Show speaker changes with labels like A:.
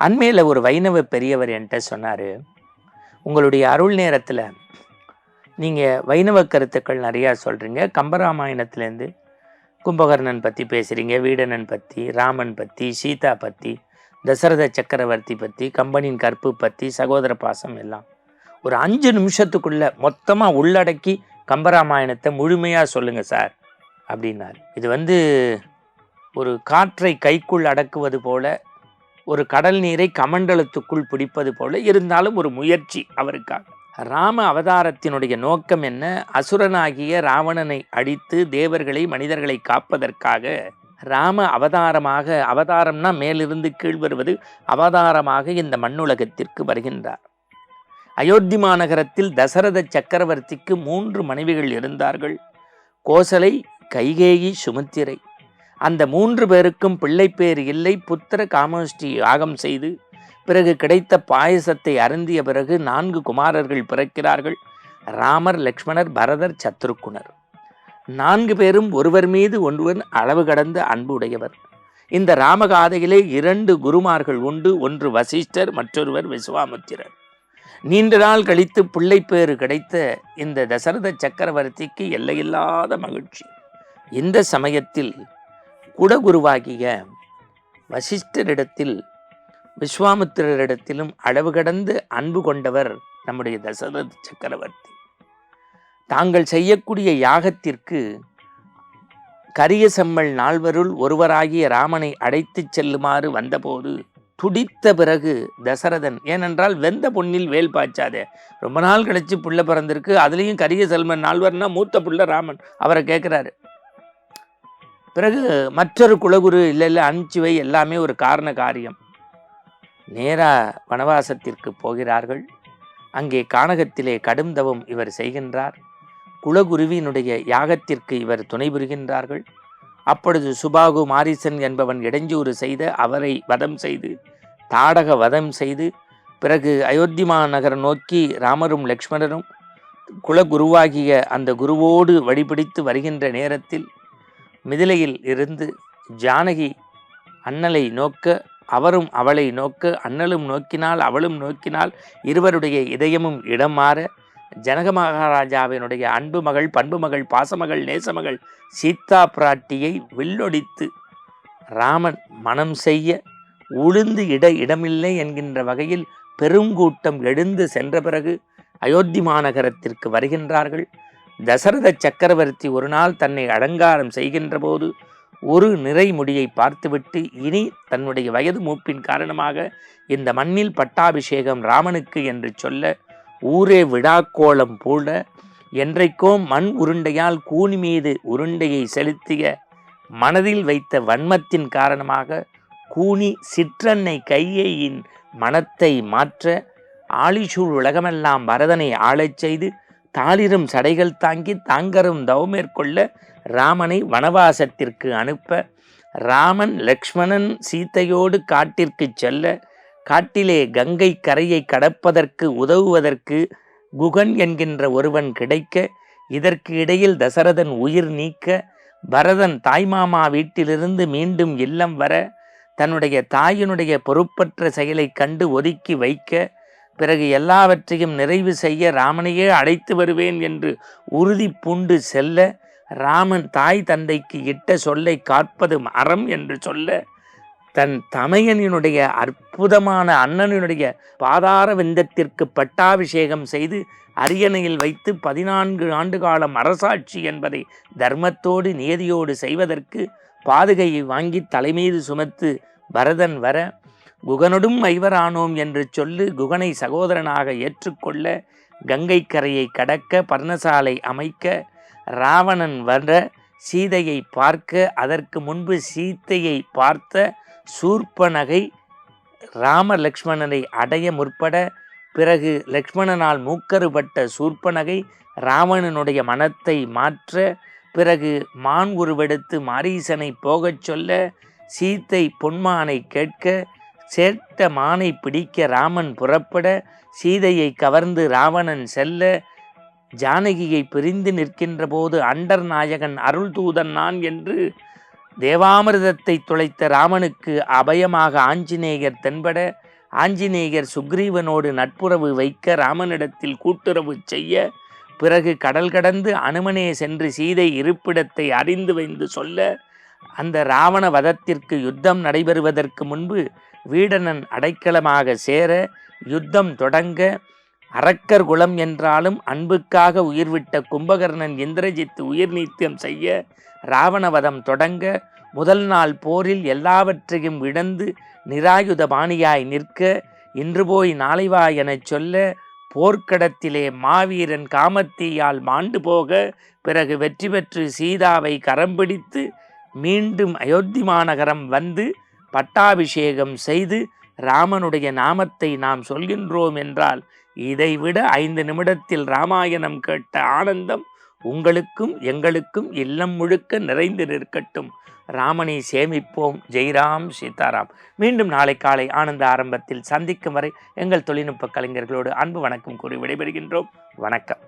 A: அண்மையில் ஒரு வைணவ பெரியவர் என்கிட்ட சொன்னார் உங்களுடைய அருள் நேரத்தில் நீங்கள் வைணவ கருத்துக்கள் நிறையா சொல்கிறீங்க கம்பராமாயணத்துலேருந்து கும்பகர்ணன் பற்றி பேசுகிறீங்க வீடனன் பற்றி ராமன் பற்றி சீதா பற்றி தசரத சக்கரவர்த்தி பற்றி கம்பனின் கற்பு பற்றி சகோதர பாசம் எல்லாம். ஒரு அஞ்சு நிமிஷத்துக்குள்ளே மொத்தமாக உள்ளடக்கி கம்பராமாயணத்தை முழுமையாக சொல்லுங்கள் சார் அப்படின்னார். இது வந்து ஒரு காற்றை கைக்குள் அடக்குவது போல ஒரு கடல் நீரை கமண்டலத்துக்குள் பிடிப்பது போல இருந்தாலும் ஒரு முயற்சி அவருக்காக. ராம அவதாரத்தினுடைய நோக்கம் என்ன? அசுரனாகிய ராவணனை அழித்து தேவர்களை மனிதர்களை காப்பதற்காக. ராம அவதாரமாக அவதாரம்னா மேலிருந்து கீழ் வருவது அவதாரமாக இந்த மண்ணுலகத்திற்கு வருகின்றார். அயோத்தி மாநகரத்தில் தசரத சக்கரவர்த்திக்கு மூன்று மனைவிகள் இருந்தார்கள். கோசலை கைகேயி சுமித்திரை. அந்த மூன்று பேருக்கும் பிள்ளைப்பேர் இல்லை. புத்திர காமோஷ்டி யாகம் செய்து பிறகு கிடைத்த பாயசத்தை அருந்திய பிறகு நான்கு குமாரர்கள் பிறக்கிறார்கள். ராமர் லக்ஷ்மணர் பரதர் சத்ருக்குணர் நான்கு பேரும் ஒருவர் மீது ஒன்றுவன் அளவு கடந்த அன்பு உடையவர் இந்த ராமகாதையிலே இரண்டு குருமார்கள் உண்டு. ஒன்று வசிஷ்டர் மற்றொருவர் விஸ்வாமுத்திரர் நீண்ட நாள் கழித்து பிள்ளைப்பேறு கிடைத்த இந்த தசரத சக்கரவர்த்திக்கு எல்லையில்லாத மகிழ்ச்சி. இந்த சமயத்தில் குடகுருவாகிய வசிஷ்டரிடத்தில் விஸ்வாமித்திரரிடத்திலும் அளவு கடந்து அன்பு கொண்டவர் நம்முடைய தசரத சக்கரவர்த்தி. தாங்கள் செய்யக்கூடிய யாகத்திற்கு கரிய செம்மல் நால்வருள் ஒருவராகிய ராமனை அடைத்துச் செல்லுமாறு வந்தபோது துடித்த பிறகு தசரதன் ஏனென்றால் வெந்த பொன்னில் வேல் பாய்ச்சாதே. ரொம்ப நாள் கழிச்சு புள்ள பிறந்திருக்கு. அதுலேயும் கரிய செல்மன் நால்வர்னா மூத்த புள்ள ராமன். அவரை கேட்குறாரு பிறகு மற்றொரு குலகுரு இல்லை இல்லை அனுப்பிச்சு எல்லாமே ஒரு காரண காரியம். நேராக வனவாசத்திற்கு போகிறார்கள். அங்கே கானகத்திலே கடும் தவம் இவர் செய்கின்றார். குலகுருவினுடைய யாகத்திற்கு இவர் துணை புரிகின்றார்கள். அப்பொழுது சுபாகு மாரிசன் என்பவன் இடைஞ்சூறு செய்த அவரை வதம் செய்து தாடக வதம் செய்து பிறகு அயோத்தி மாநகர் நோக்கி ராமரும் லக்ஷ்மணரும் குலகுருவாகிய அந்த குருவோடு வழிபிடித்து வருகின்ற நேரத்தில் மிதிலையில் இருந்து ஜானகி அண்ணலை நோக்க அவரும் அவளை நோக்க அண்ணலும் நோக்கினால் அவளும் நோக்கினால் இருவருடைய இதயமும் இடம் மாற ஜனக மகாராஜாவினுடைய அன்பு மகள் பண்பு மகள் பாசமகள் நேசமகள் சீதா பிராட்டியை வில்லொடித்து ராமன் மனம் செய்ய உளுந்து இட இடமில்லை என்கின்ற வகையில் பெருங்கூட்டம் எழுந்து சென்ற பிறகு அயோத்தி மாநகரத்திற்கு வருகின்றார்கள். தசரத சக்கரவர்த்தி ஒரு நாள் தன்னை அலங்காரம் செய்கின்ற போது ஒரு நிறைமுடியை பார்த்துவிட்டு இனி தன்னுடைய வயது மூப்பின் காரணமாக இந்த மண்ணில் பட்டாபிஷேகம் ராமனுக்கு என்று சொல்ல ஊரே விடாக்கோலம் போல என்றைக்கோ மண் உருண்டையால் கூனி மீது உருண்டையை செலுத்திய மனதில் வைத்த வன்மத்தின் காரணமாக கூனி சிற்றன்னை கையையின் மனத்தை மாற்ற ஆழிசூழ் உலகமெல்லாம் பரதனை ஆளச் செய்து தாளிரும் சடைகள் தாங்கி தாங்கரும் தவமேற்கொள்ள ராமனை வனவாசத்திற்கு அனுப்ப ராமன் லக்ஷ்மணன் சீத்தையோடு காட்டிற்கு செல்ல காட்டிலே கங்கை கரையை கடப்பதற்கு உதவுவதற்கு குகன் என்கின்ற ஒருவன் கிடைக்க இதற்கு இடையில் தசரதன் உயிர் நீக்க பரதன் தாய்மாமா வீட்டிலிருந்து மீண்டும் இல்லம் வர தன்னுடைய தாயினுடைய பொறுப்பற்ற செயலை கண்டு ஒதுக்கி வைக்க பிறகு எல்லாவற்றையும் நிறைவு செய்ய ராமனையே அழைத்து வருவேன் என்று உறுதி பூண்டு செல்ல ராமன் தாய் தந்தைக்கு இட்ட சொல்லை காற்பது அறம் என்று சொல்ல தன் தமையனினுடைய அற்புதமான அண்ணனினுடைய பாதார விந்தத்திற்கு பட்டாபிஷேகம் செய்து அரியணையில் வைத்து பதினான்கு ஆண்டு காலம் அரசாட்சி என்பதை தர்மத்தோடு நியதியோடு செய்வதற்கு பாதுகையை வாங்கி தலைமீது சுமத்து பரதன் வர குகனுடும் ஐவரானோம் என்று சொல்லு குகனை சகோதரனாக ஏற்றுக்கொள்ள கங்கை கரையை கடக்க பர்ணசாலை அமைக்க ராவணன் வர சீதையை பார்க்க அதற்கு முன்பு சீத்தையை பார்த்த சூர்பனகை ராம லக்ஷ்மணனை அடைய முற்பட பிறகு லக்ஷ்மணனால் மூக்கறுபட்ட சூர்பனகை ராவணனுடைய மனத்தை மாற்ற பிறகு மான் உருவெடுத்து மாரீசனை போகச் சொல்ல சீத்தை பொன்மானை கேட்க சேர்த்த மானை பிடிக்க ராமன் புறப்பட சீதையை கவர்ந்து ராவணன் செல்ல ஜானகியை பிரிந்து நிற்கின்ற போது அண்டர் நாயகன் அருள் தூதன் நான் என்று தேவாமிர்தத்தை துளைத்த ராமனுக்கு அபயமாக ஆஞ்சநேயர் தென்பட ஆஞ்சநேயர் சுக்ரீவனோடு நட்புறவு வைக்க ராமனிடத்தில் கூட்டுறவு செய்ய பிறகு கடல் கடந்து அனுமனே சென்று சீதை இருப்பிடத்தை அறிந்து வைந்து சொல்ல அந்த ராவண வதத்திற்கு யுத்தம் நடைபெறுவதற்கு முன்பு வீடனன் அடைக்கலமாக சேர யுத்தம் தொடங்க அரக்கர் குலம் என்றாலும் அன்புக்காக உயிர்விட்ட கும்பகர்ணன் இந்திரஜித் உயிர் நீத்தியம் செய்ய ராவணவதம் தொடங்க முதல் நாள் போரில் எல்லாவற்றையும் இழந்து நிராயுத பாணியாய் நிற்க இன்று போய் நாளை வா எனச் சொல்ல போர்க்கடத்திலே மாவீரன் காமத்தீயால் மாண்டு போக பிறகு வெற்றி பெற்று சீதாவை கரம் பிடித்து மீண்டும் அயோத்தி மாநகரம் வந்து பட்டாபிஷேகம் செய்து ராமனுடைய நாமத்தை நாம் சொல்கின்றோம் என்றால் இதைவிட ஐந்து நிமிடத்தில் ராமாயணம் கேட்ட ஆனந்தம் உங்களுக்கும் எங்களுக்கும் இல்லம் முழுக்க நிறைந்து நிற்கட்டும். ராமனை சேமிப்போம். ஜெய்ராம் சீதாராம். மீண்டும் நாளை காலை ஆனந்த ஆரம்பத்தில் சந்திக்கும் வரை எங்கள் தொழில்நுட்ப கலைஞர்களோடு அன்பு வணக்கம் கூறி விடைபெறுகின்றோம். வணக்கம்.